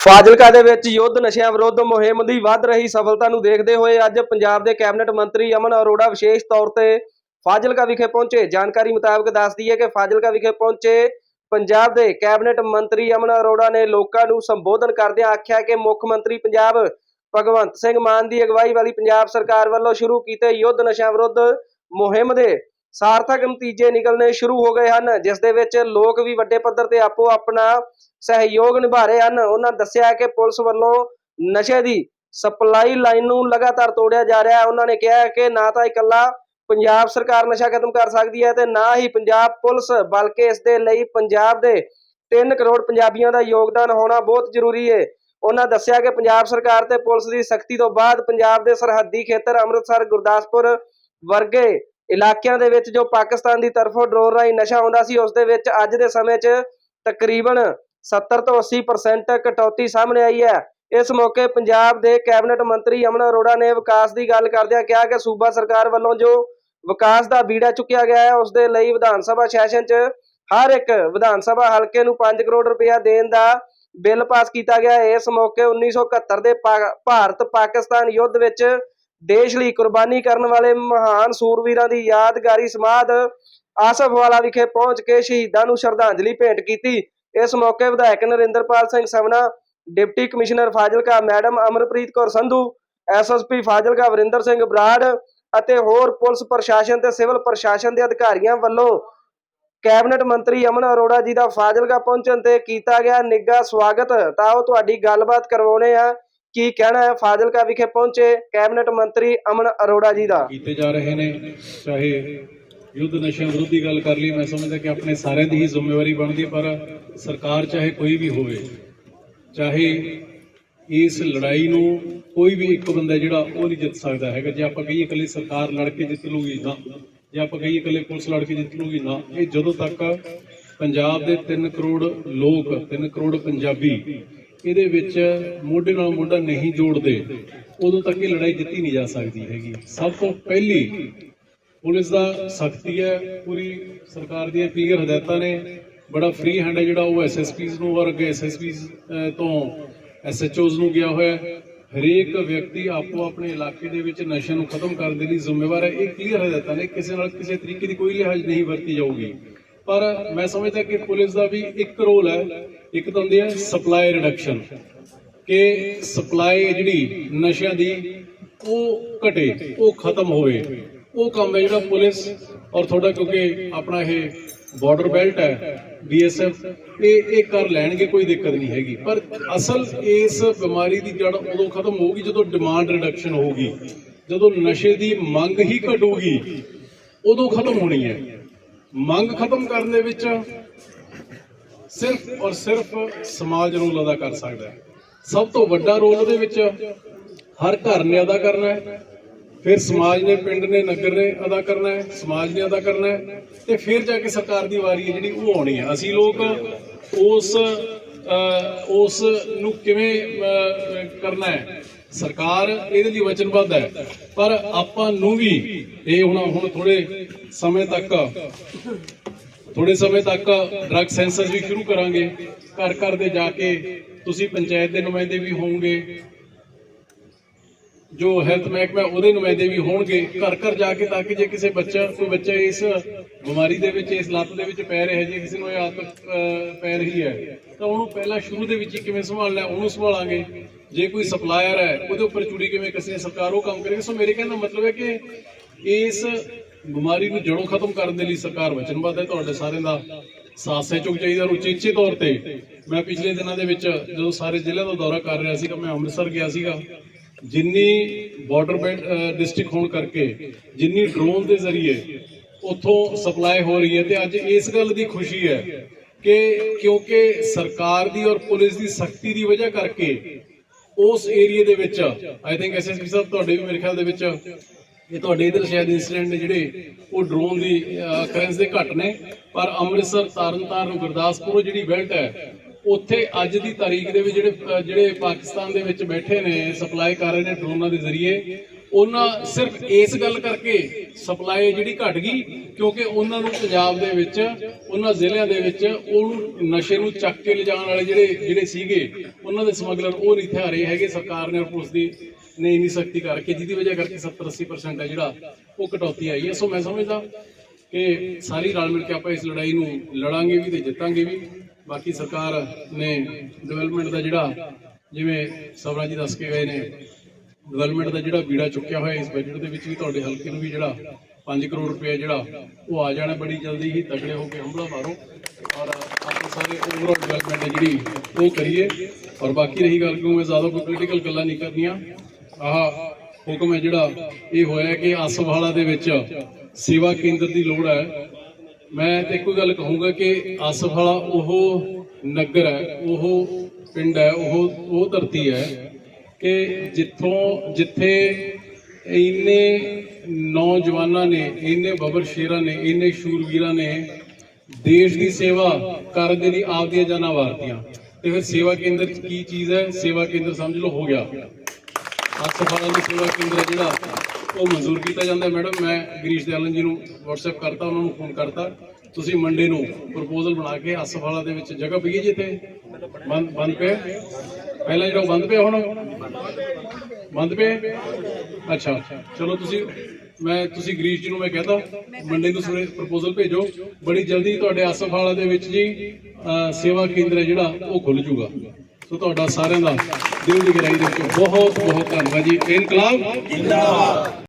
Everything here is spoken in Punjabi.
ਫਾਜ਼ਿਲਕਾ ਦੇ ਵਿੱਚ ਯੁੱਧ ਨਸ਼ਿਆਂ ਵਿਰੁੱਧ ਮੁਹਿੰਮ ਦੀ ਵੱਧ ਰਹੀ ਸਫਲਤਾ ਨੂੰ ਦੇਖਦੇ ਹੋਏ ਅੱਜ ਪੰਜਾਬ ਦੇ ਕੈਬਨਿਟ ਮੰਤਰੀ ਅਮਨ ਅਰੋੜਾ ਵਿਸ਼ੇਸ਼ ਤੌਰ ਤੇ ਫਾਜ਼ਿਲਕਾ ਵਿਖੇ ਪਹੁੰਚੇ। ਜਾਣਕਾਰੀ ਮੁਤਾਬਕ ਦੱਸਦੀ ਹੈ ਕਿ ਫਾਜ਼ਿਲਕਾ ਵਿਖੇ ਪਹੁੰਚੇ ਪੰਜਾਬ ਦੇ ਕੈਬਨਿਟ ਮੰਤਰੀ ਅਮਨ ਅਰੋੜਾ ਨੇ ਲੋਕਾਂ ਨੂੰ ਸੰਬੋਧਨ ਕਰਦਿਆਂ ਆਖਿਆ ਕਿ ਮੁੱਖ ਮੰਤਰੀ ਪੰਜਾਬ ਭਗਵੰਤ ਸਿੰਘ ਮਾਨ ਦੀ ਅਗਵਾਈ ਵਾਲੀ ਪੰਜਾਬ ਸਰਕਾਰ ਵੱਲੋਂ ਸ਼ੁਰੂ ਕੀਤੇ ਯੁੱਧ ਨਸ਼ਿਆਂ ਵਿਰੁੱਧ ਮੁਹਿੰਮ ਦੇ ਸਾਰਥਕ ਨਤੀਜੇ ਨਿਕਲਣੇ ਸ਼ੁਰੂ ਹੋ ਗਏ ਹਨ, ਜਿਸ ਦੇ ਵਿੱਚ ਲੋਕ ਵੀ ਵੱਡੇ ਪੱਧਰ ਤੇ ਆਪੋ ਆਪਣਾ ਸਹਿਯੋਗ ਨਿਭਾ ਰਹੇ ਹਨ। ਉਹਨਾਂ ਦੱਸਿਆ ਕਿ ਪੁਲਿਸ ਵੱਲੋਂ ਨਸ਼ੇ ਦੀ ਸਪਲਾਈ ਲਾਈਨ ਨੂੰ ਲਗਾਤਾਰ ਤੋੜਿਆ ਜਾ ਰਿਹਾ ਹੈ। ਉਹਨਾਂ ਨੇ ਕਿਹਾ ਕਿ ਨਾ ਤਾਂ ਇਕੱਲਾ ਪੰਜਾਬ ਸਰਕਾਰ ਨਸ਼ਾ ਖਤਮ ਕਰ ਸਕਦੀ ਹੈ ਤੇ ਨਾ ਹੀ ਪੰਜਾਬ ਪੁਲਿਸ, ਬਲਕਿ ਇਸ ਦੇ ਲਈ ਪੰਜਾਬ ਦੇ 3 ਕਰੋੜ ਪੰਜਾਬੀਆਂ ਦਾ ਯੋਗਦਾਨ ਹੋਣਾ ਬਹੁਤ ਜ਼ਰੂਰੀ ਹੈ। ਉਹਨਾਂ ਦੱਸਿਆ ਕਿ ਪੰਜਾਬ ਸਰਕਾਰ ਤੇ ਪੁਲਿਸ ਦੀ ਸਖਤੀ ਤੋਂ ਬਾਅਦ ਪੰਜਾਬ ਦੇ ਸਰਹੱਦੀ ਖੇਤਰ ਅੰਮ੍ਰਿਤਸਰ, ਗੁਰਦਾਸਪੁਰ ਵਰਗੇ ਇਲਾਕਿਆਂ ਦੇ ਵਿੱਚ ਜੋ ਪਾਕਿਸਤਾਨ ਦੀ ਤਰਫੋਂ ਡਰੋਨ ਰਾਹੀਂ ਨਸ਼ਾ ਆਉਂਦਾ ਸੀ, ਉਸ ਦੇ ਵਿੱਚ ਅੱਜ ਦੇ ਸਮੇਂ 'ਚ ਤਕਰੀਬਨ 70 ਤੋਂ 80% ਕਟੌਤੀ ਸਾਹਮਣੇ ਆਈ ਹੈ। ਇਸ ਮੌਕੇ ਪੰਜਾਬ ਦੇ ਕੈਬਨਿਟ ਮੰਤਰੀ ਅਮਨ ਅਰੋੜਾ ਨੇ ਵਿਕਾਸ ਦੀ ਗੱਲ ਕਰਦਿਆਂ ਕਿਹਾ ਕਿ ਸੂਬਾ ਸਰਕਾਰ ਵੱਲੋਂ ਜੋ ਵਿਕਾਸ ਦਾ ਬੀੜਾ ਚੁੱਕਿਆ ਗਿਆ ਹੈ, ਉਸ ਦੇ ਲਈ ਵਿਧਾਨ ਸਭਾ ਸੈਸ਼ਨ 'ਚ ਹਰ ਇੱਕ ਵਿਧਾਨ ਸਭਾ ਹਲਕੇ ਨੂੰ 5 ਕਰੋੜ ਰੁਪਇਆ ਦੇਣ ਦਾ ਬਿੱਲ ਪਾਸ ਕੀਤਾ ਗਿਆ ਇਸ ਮੌਕੇ 1971 ਦੇ ਪਾ- ਭਾਰਤ ਪਾਕਿਸਤਾਨ ਯੁੱਧ ਵਿੱਚ ਦੇਸ਼ ਲਈ ਕੁਰਬਾਨੀ ਕਰਨ ਵਾਲੇ ਮਹਾਨ ਸੂਰਵੀਰਾਂ ਦੀ ਯਾਦਗਾਰੀ ਸਮਾਧ ਆਸਫ ਵਾਲਾ ਵਿਖੇ ਪਹੁੰਚ ਕੇ ਸ਼ਹੀਦਾਂ ਨੂੰ ਸ਼ਰਧਾਂਜਲੀ ਭੇਂਟ ਕੀਤੀ। ਇਸ ਮੌਕੇ ਵਿਧਾਇਕ Narinderpal Singh Samana deputy commissioner Fazilka madam Amarpreet Kaur Sandhu SSP Fazilka Varinder Singh Brar ਅਤੇ ਹੋਰ ਪੁਲਿਸ ਪ੍ਰਸ਼ਾਸਨ ਤੇ ਸਿਵਲ ਪ੍ਰਸ਼ਾਸਨ ਦੇ ਅਧਿਕਾਰੀਆਂ ਵੱਲੋਂ ਕੈਬਨਿਟ ਮੰਤਰੀ ਅਮਨ ਅਰੋੜਾ ਜੀ ਦਾ ਫਾਜ਼ਿਲਕਾ ਪਹੁੰਚਣ ਤੇ ਕੀਤਾ ਗਿਆ ਨਿੱਘਾ ਸਵਾਗਤ। ਤਾਂ ਉਹ ਤੁਹਾਡੀ ਗੱਲਬਾਤ ਕਰਵਾਉਣੇ ਆ। ਕੀ ਕਹਿਣਾ ਹੈ? ਫਾਜ਼ਿਲਕਾ ਵਿਖੇ ਪਹੁੰਚੇ ਕੈਬਨਿਟ ਮੰਤਰੀ ਅਮਨ ਅਰੋੜਾ ਜੀ ਦਾ। ਕੀਤੇ ਜਾ ਰਹੇ ਨੇ, ਚਾਹੇ ਯੁੱਧ ਨਸ਼ਿਆਂ ਵਿਰੁੱਧ ਦੀ ਗੱਲ ਕਰ ਲਈ, ਮੈਂ ਸਮਝਦਾ ਕਿ ਆਪਣੇ ਸਾਰਿਆਂ ਦੀ ਹੀ ਜ਼ਿੰਮੇਵਾਰੀ ਬਣਦੀ ਪਰ ਸਰਕਾਰ ਚਾਹੇ ਕੋਈ ਵੀ ਹੋਵੇ, ਚਾਹੇ ਇਸ ਲੜਾਈ ਨੂੰ ਕੋਈ ਵੀ ਇੱਕ ਬੰਦਾ ਜਿਹੜਾ ਉਹ ਨਹੀਂ ਜਿੱਤ ਸਕਦਾ ਹੈਗਾ। ਜੇ ਆਪਾਂ ਕਹੀਏ ਇਕੱਲੀ ਸਰਕਾਰ ਲੜ ਕੇ ਜਿੱਤ ਲੂਗੀ ਨਾ, ਜੇ ਆਪਾਂ ਕਹੀਏ ਇਕੱਲੇ ਪੁਲਿਸ ਲੜ ਕੇ ਜਿੱਤ ਲੂਗੀ ਨਾ, ਇਹ ਜਦੋਂ ਤੱਕ ਪੰਜਾਬ ਦੇ 3 ਕਰੋੜ ਲੋਕ 3 ਕਰੋੜ ਪੰਜਾਬੀ ਇਹਦੇ ਵਿੱਚ ਮੋਢੇ ਨਾਲ ਮੋਢਾ ਨਹੀਂ ਜੋੜਦੇ, ਉਦੋਂ ਤੱਕ ਇਹ ਲੜਾਈ ਜਿੱਤੀ ਨਹੀਂ ਜਾ ਸਕਦੀ ਹੈਗੀ। ਸਭ ਤੋਂ ਪਹਿਲੀ ਪੁਲਿਸ ਦਾ ਸਖਤੀ ਹੈ, ਪੂਰੀ ਸਰਕਾਰ ਦੀਆਂ ਕਲੀਅਰ ਹਦਾਇਤਾਂ ਨੇ। ਬੜਾ ਫ੍ਰੀ ਹੈਂਡ ਹੈ ਜਿਹੜਾ, ਉਹ ਐਸਐਸਪੀਜ਼ ਨੂੰ ਔਰ ਅੱਗੇ ਐਸਐਸਪੀਜ਼ ਤੋਂ ਐਸਐਚਓਜ਼ ਨੂੰ ਗਿਆ ਹੋਇਆ ਹਰੇਕ ਵਿਅਕਤੀ ਆਪੋ ਆਪਣੇ ਇਲਾਕੇ ਦੇ ਵਿੱਚ ਨਸ਼ੇ ਨੂੰ ਖਤਮ ਕਰਨ ਦੇ ਲਈ ਜ਼ਿੰਮੇਵਾਰ ਹੈ। ਇਹ ਕਲੀਅਰ ਹਦਾਇਤਾਂ ਨੇ, ਕਿਸੇ ਨਾਲ ਕਿਸੇ ਤਰੀਕੇ ਦੀ ਕੋਈ ਲਿਹਾਜ਼ ਨਹੀਂ ਵਰਤੀ ਜਾਊਗੀ। ਪਰ ਮੈਂ ਸਮਝਦਾ ਕਿ ਪੁਲਿਸ ਦਾ ਵੀ ਇੱਕ ਰੋਲ ਹੈ। ਇੱਕ ਤਾਂ ਹੁੰਦੀ ਹੈ ਸਪਲਾਈ ਰਿਡਕਸ਼ਨ ਕਿ ਸਪਲਾਈ ਜਿਹੜੀ ਨਸ਼ਿਆਂ ਦੀ, ਉਹ ਘਟੇ, ਉਹ ਖਤਮ ਹੋਵੇ। ਉਹ ਕੰਮ ਹੈ ਜਿਹੜਾ ਪੁਲਿਸ ਔਰ ਤੁਹਾਡਾ ਕਿਉਂਕਿ ਆਪਣਾ ਇਹ ਬਾਰਡਰ ਬੈਲਟ ਹੈ ਬੀਐਸਐਫ ਇਹ ਇਹ ਕਰ ਲੈਣਗੇ, ਕੋਈ ਦਿੱਕਤ ਨਹੀਂ ਹੈਗੀ। ਪਰ ਅਸਲ ਇਸ ਬਿਮਾਰੀ ਦੀ ਜੜ ਉਦੋਂ ਖਤਮ ਹੋਊਗੀ ਜਦੋਂ ਡਿਮਾਂਡ ਰਿਡਕਸ਼ਨ ਹੋਊਗੀ। ਜਦੋਂ ਨਸ਼ੇ ਦੀ ਮੰਗ ਹੀ ਘਟੂਗੀ, ਉਦੋਂ ਖਤਮ ਹੋਣੀ ਹੈ। ਮੰਗ ਖਤਮ ਕਰਨ ਦੇ ਵਿੱਚ ਸਿਰਫ ਔਰ ਸਿਰਫ ਸਮਾਜ ਰੋਲ ਅਦਾ ਕਰ ਸਕਦਾ ਹੈ। ਸਭ ਤੋਂ ਵੱਡਾ ਰੋਲ ਉਹਦੇ ਵਿੱਚ ਹਰ ਘਰ ਨੇ ਅਦਾ ਕਰਨਾ ਹੈ। ਫਿਰ ਸਮਾਜ ਨੇ ਪਿੰਡ ਨੇ ਨਗਰ ਨੇ ਅਦਾ ਕਰਨਾ ਹੈ ਸਮਾਜ ਨੇ ਅਦਾ ਕਰਨਾ ਹੈ ਤੇ ਫਿਰ ਜਾ ਕੇ ਸਰਕਾਰ ਦੀ ਵਾਰੀ ਹੈ ਜਿਹੜੀ ਉਹ ਆਉਣੀ ਹੈ। ਅਸੀਂ ਲੋਕ ਉਸ ਅਹ, ਉਸ ਨੂੰ ਕਿਵੇਂ ਕਰਨਾ ਹੈ? ਸਰਕਾਰ ਇਹਦੇ ਲਈ ਵਚਨਬੱਧ ਹੈ। ਪਰ ਆਪਾਂ ਨੂੰ ਵੀ ਇਹ ਹੁਣ ਹੁਣ ਥੋੜੇ ਸਮੇਂ ਤੱਕ ਥੋੜੇ ਸਮੇਂ ਤੱਕ ਡਰੱਗ ਸੈਂਸਰ ਵੀ ਸ਼ੁਰੂ ਕਰਾਂਗੇ। ਘਰ ਘਰ ਦੇ ਜਾ ਕੇ ਤੁਸੀਂ ਪੰਚਾਇਤ ਦੇ ਨੁਮਾਇੰਦੇ ਵੀ ਹੋਵੋਗੇ। ਜੋ ਹੈਲਥ ਮਹਿਕਮਾ ਉਹਦੇ ਨੁਮਾਇੰਦੇ ਵੀ ਹੋਣਗੇ। ਘਰ ਘਰ ਜਾ ਕੇ ਤਾਂ ਕਿ ਜੇ ਕਿਸੇ ਬੱਚਾ ਕੋਈ ਬੱਚਾ ਇਸ ਬਿਮਾਰੀ ਦੇ ਵਿੱਚ, ਇਸ ਲੱਤ ਦੇ ਵਿੱਚ ਪੈ ਰਿਹਾ ਜੇ, ਕਿਸੇ ਨੂੰ ਇਹ ਆਦਤ ਪੈ ਰਹੀ ਹੈ, ਤਾਂ ਉਹਨੂੰ ਪਹਿਲਾਂ ਸ਼ੁਰੂ ਦੇ ਵਿੱਚ ਕਿਵੇਂ ਸੰਭਾਲਣਾ ਉਹਨੂੰ ਸੰਭਾਲਾਂਗੇ। ਜੇ ਕੋਈ ਸਪਲਾਇਰ ਹੈ, ਉਹਦੇ ਉੱਪਰ ਚੂੜੀ ਕਿਵੇਂ ਕਿਸੇ ਸਰਕਾਰ ਉਹ ਕੰਮ ਕਰੇਗੀ। ਸੋ ਮੇਰੇ ਕਹਿਣ ਦਾ ਮਤਲਬ ਹੈ ਕਿ ਇਸ ਬਿਮਾਰੀ ਨੂੰ ਜੜੋਂ ਖਤਮ ਕਰਨ ਦੇ ਲਈ ਸਰਕਾਰ ਵਚਨਬੱਧ ਹੈ। ਤੁਹਾਡੇ ਸਾਰਿਆਂ ਦਾ ਸਾਥ ਸਹਿਯੋਗ ਚਾਹੀਦਾ। ਉਚੇਚੇ ਤੌਰ ਤੇ ਮੈਂ ਪਿਛਲੇ ਦਿਨਾਂ ਦੇ ਵਿੱਚ ਜਦੋਂ ਸਾਰੇ ਜ਼ਿਲ੍ਹਿਆਂ ਦਾ ਦੌਰਾ ਕਰ ਰਿਹਾ ਸੀਗਾ, ਮੈਂ ਅੰਮ੍ਰਿਤਸਰ ਗਿਆ ਸੀਗਾ, ਜਿੰਨੀ ਬਾਰਡਰ ਬੈਂਡ ਡਿਸਟ੍ਰਿਕਟ ਹੋਣ ਕਰਕੇ, ਜਿੰਨੀ ਡਰੋਨ ਦੇ ਜ਼ਰੀਏ ਉੱਥੋਂ ਸਪਲਾਈ ਹੋ ਰਹੀ ਹੈ, ਤੇ ਅੱਜ ਇਸ ਗੱਲ ਦੀ ਖੁਸ਼ੀ ਹੈ ਕਿ ਕਿਉਂਕਿ ਸਰਕਾਰ ਦੀ ਔਰ ਪੁਲਿਸ ਦੀ ਸਖਤੀ ਦੀ ਵਜ੍ਹਾ ਕਰਕੇ ਉਸ ਏਰੀਆ ਦੇ ਵਿੱਚ ਆਈ ਥਿੰਕ ਐਸਐਸਪੀ ਸਾਹਿਬ ਤੁਹਾਡੇ ਵੀ ਮੇਰੇ ਖਿਆਲ ਦੇ ਵਿੱਚ, ਇਹ ਤੁਹਾਡੇ ਇਧਰ ਸ਼ਾਇਦ ਇਨਸੀਡੈਂਟ ਨੇ ਜਿਹੜੇ, ਉਹ ਡਰੋਨ ਦੀ ਅਕਰੈਂਸ ਦੇ ਘੱਟ ਨੇ, ਪਰ ਅੰਮ੍ਰਿਤਸਰ, ਤਰਨਤਾਰਨ, ਗੁਰਦਾਸਪੁਰ, ਉਹ ਜਿਹੜੀ ਬੈਲਟ ਹੈ, ਉੱਥੇ ਅੱਜ ਦੀ ਤਾਰੀਖ ਦੇ ਵਿੱਚ ਜਿਹੜੇ ਜਿਹੜੇ ਪਾਕਿਸਤਾਨ ਦੇ ਵਿੱਚ ਬੈਠੇ ਨੇ ਸਪਲਾਈ ਕਰ ਰਹੇ ਨੇ ਡਰੋਨਾਂ ਦੇ ਜ਼ਰੀਏ ਉਹਨਾਂ ਸਿਰਫ ਇਸ ਗੱਲ ਕਰਕੇ ਸਪਲਾਈ ਜਿਹੜੀ ਘਟ ਗਈ, ਕਿਉਂਕਿ ਉਹਨਾਂ ਨੂੰ ਪੰਜਾਬ ਦੇ ਵਿੱਚ, ਉਹਨਾਂ ਜ਼ਿਲ੍ਹਿਆਂ ਦੇ ਵਿੱਚ ਉਹਨੂੰ ਨਸ਼ੇ ਨੂੰ ਚੱਕ ਕੇ ਲਿਜਾਣ ਵਾਲੇ ਜਿਹੜੇ ਜਿਹੜੇ ਸੀਗੇ, ਉਹਨਾਂ ਦੇ ਸਮਗਲਰ ਉਹ ਨਹੀਂ ਥਿਆ ਰਹੇ ਹੈਗੇ, ਸਰਕਾਰ ਨੇ ਔਰ ਪੁਲਿਸ ਦੀ ਨੇ ਇੰਨੀ ਸਖਤੀ ਕਰਕੇ, ਜਿਹਦੀ ਵਜ੍ਹਾ ਕਰਕੇ 70 80% ਹੈ ਜਿਹੜਾ, ਉਹ ਕਟੌਤੀ ਆਈ ਹੈ। ਸੋ ਮੈਂ ਸਮਝਦਾ ਕਿ ਸਾਰੀ ਰਲ ਮਿਲ ਕੇ ਆਪਾਂ ਇਸ ਲੜਾਈ ਨੂੰ ਲੜਾਂਗੇ ਵੀ ਤੇ ਜਿੱਤਾਂਗੇ ਵੀ। ਬਾਕੀ ਸਰਕਾਰ ਨੇ ਡਿਵੈਲਪਮੈਂਟ ਦਾ ਜਿਹੜਾ, ਜਿਵੇਂ ਸਵਰਾਂ ਜੀ ਦੱਸ ਕੇ ਗਏ ਨੇ ਡਿਵੈਲਪਮੈਂਟ ਦਾ ਜਿਹੜਾ ਬੀੜਾ ਚੁੱਕਿਆ ਹੋਇਆ ਇਸ ਬਜਟ ਦੇ ਵਿੱਚ ਵੀ ਤੁਹਾਡੇ ਹਲਕੇ ਨੂੰ ਵੀ ਜਿਹੜਾ 5 ਕਰੋੜ ਰੁਪਏ ਜਿਹੜਾ ਉਹ ਆ ਜਾਣਾ ਬੜੀ ਜਲਦੀ ਹੀ ਤਗੜੇ ਹੋ ਕੇ ਹਮਲਾ ਮਾਰੋ। ਔਰ ਆਪਾਂ ਸਾਰੇ ਓਵਰਆਲ ਡਿਵੈਲਪਮੈਂਟ ਹੈ ਜਿਹੜੀ ਉਹ ਕਰੀਏ। ਔਰ ਬਾਕੀ ਰਹੀ ਗੱਲ ਕਿਉਂ ਮੈਂ ਜ਼ਿਆਦਾ ਕੋਈ ਪੋਲੀਟੀਕਲ ਗੱਲਾਂ ਨਹੀਂ ਕਰਨੀਆਂ। ਆਹ ਹੁਕਮ ਹੈ ਜਿਹੜਾ ਇਹ ਹੋਇਆ ਕਿ ਆਸਫਵਾਲਾ ਦੇ ਵਿੱਚ ਸੇਵਾ ਕੇਂਦਰ ਦੀ ਲੋੜ ਹੈ। ਮੈਂ ਤੇ ਇੱਕੋ ਗੱਲ ਕਹੂੰਗਾ ਕਿ ਆਸਫਵਾਲਾ ਉਹ ਨਗਰ ਹੈ, ਉਹ ਪਿੰਡ ਹੈ, ਉਹ ਉਹ ਧਰਤੀ ਹੈ ਕਿ ਜਿੱਥੋਂ, ਜਿੱਥੇ ਇੰਨੇ ਨੌਜਵਾਨਾਂ ਨੇ, ਇੰਨੇ ਬਬਰ ਸ਼ੇਰਾਂ ਨੇ, ਇੰਨੇ ਸ਼ੂਰਵੀਰਾਂ ਨੇ ਦੇਸ਼ ਦੀ ਸੇਵਾ ਕਰਨ ਦੇ ਲਈ ਆਪਦੀਆਂ ਜਾਨਾਂ ਵਾਰਤੀਆਂ। ਤੇ ਫਿਰ ਸੇਵਾ ਕੇਂਦਰ ਕੀ ਚੀਜ਼ ਹੈ? ਸੇਵਾ ਕੇਂਦਰ ਸਮਝ ਲਓ, ਹੋ ਗਿਆ। ਹਸਪਤਾਲਾਂ ਦੀ ਸੇਵਾ ਕੇਂਦਰ ਹੈ ਜਿਹੜਾ, ਉਹ ਮਨਜ਼ੂਰ ਕੀਤਾ ਜਾਂਦਾ ਮੈਡਮ, ਮੈਂ ਗਰੀਸ਼ ਦਿਆਲਨ ਜੀ ਨੂੰ WhatsApp ਕਰਤਾ, ਉਹਨਾਂ ਨੂੰ ਫੋਨ ਕਰਤਾ। ਤੁਸੀਂ ਮੰਡੇ ਨੂੰ ਪ੍ਰਪੋਜ਼ਲ ਬਣਾ ਕੇ ਹਸਪਤਾਲਾਂ ਦੇ ਵਿੱਚ ਜਗ੍ਹਾ ਪਈਏ ਹੈ ਜੀ ਇੱਥੇ? ਬੰਦ ਬੰਦ ਪਿਆ? ਪਹਿਲਾਂ ਜਿਹੜਾ ਉਹ ਬੰਦ ਪਿਆ ਹੁਣ। ਬੰਦ ਪਿਆ? ਅੱਛਾ। ਚਲੋ ਤੁਸੀਂ, ਮੈਂ, ਤੁਸੀਂ ਗਰੀਸ਼ ਜੀ ਨੂੰ ਮੈਂ ਕਹਤਾ ਮੰਡੇ ਨੂੰ ਸਵੇਰੇ ਪ੍ਰਪੋਜ਼ਲ ਭੇਜੋ। ਬੜੀ ਜਲਦੀ ਤੁਹਾਡੇ ਆਸਫਾਲਾ ਦੇ ਵਿੱਚ ਜੀ ਸੇਵਾ ਕੇਂਦਰ ਹੈ ਜਿਹੜਾ, ਉਹ ਖੁੱਲ ਜੂਗਾ। ਸੋ ਤੁਹਾਡਾ ਸਾਰਿਆਂ ਦਾ ਦਿਲ ਦੀ ਗਹਿਰਾਈ ਦੇ ਵਿੱਚ ਬਹੁਤ ਬਹੁਤ ਧੰਨਵਾਦ ਜੀ। ਇਨਕਲਾਬ